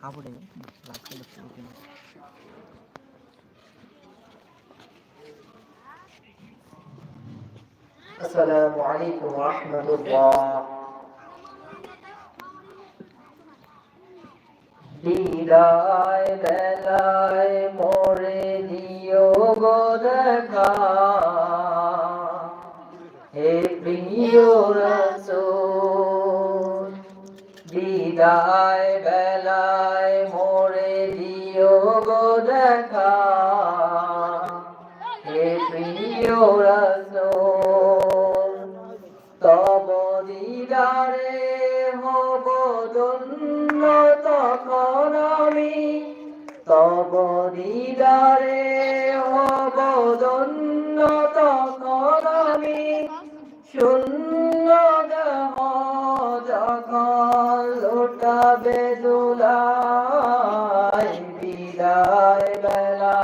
হাবুড়ে লাগছে লাগছে السلام عليكم ورحمة الله বিদায় বেলায় মোরে দিও গো দেখা হে প্রিয় বিদায় বেলায় মোরে দিও দেখা। হে প্রিয় রসূল তব দিদারে হব ধন্য তখন আমি। তব দিদারে হব ধন্য তখন আমি। শূন্য দেহ যখন লুটাবে দুলাই বিদায় বেলা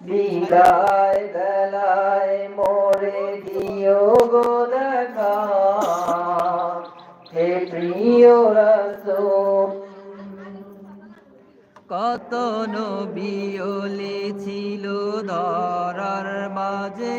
বিদায় বেলায় মোরে দিও গো দেখা। হে প্রিয় রসূল কত নবিয়লি ছিল ধরার মাঝে।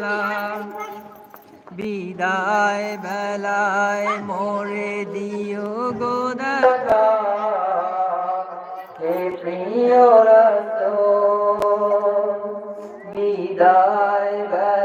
বেলা বিদায় বেলায় মোরে দিও গো দেখা। হে প্রিয় বিদায় বেলায়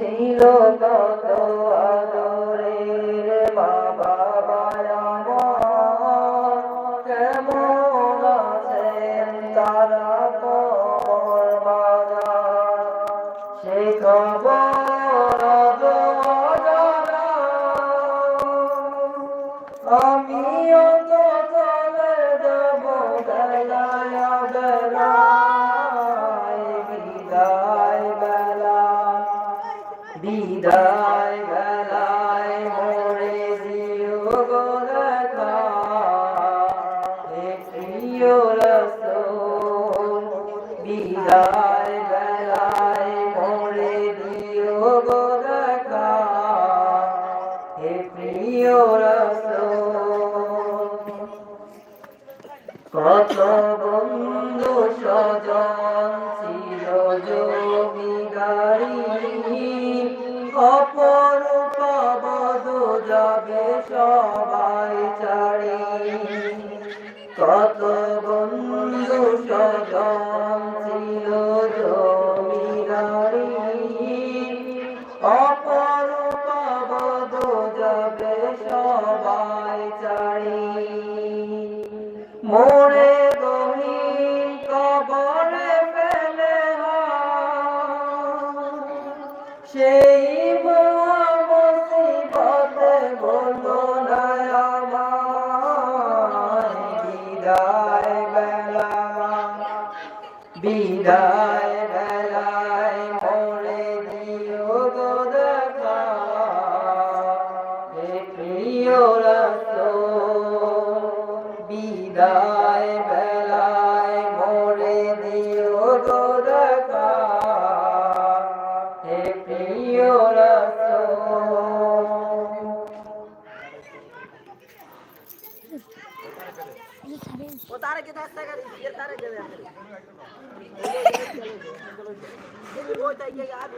ছিল কত বিদায় বেলায় মোরে দিও গো দেখা হে প্রিয় রসূল, বিদায় বেলায় মোরে দিও গো দেখা হে প্রিয় রসূল, কত বন্ধু স্বজন ছিল জমিদারি যাবে সবাই চারি কত বন্ধু স্বজন ছিল জমিরারি অপরূপ বধু যাবে সবাই চারি মোরে বিদায় বেলায় মোরে দিও গো দেখা। প্রিয় রসূল বিদায় वो तारे के दस तक ये तारे के दस तक वो चाहिए यार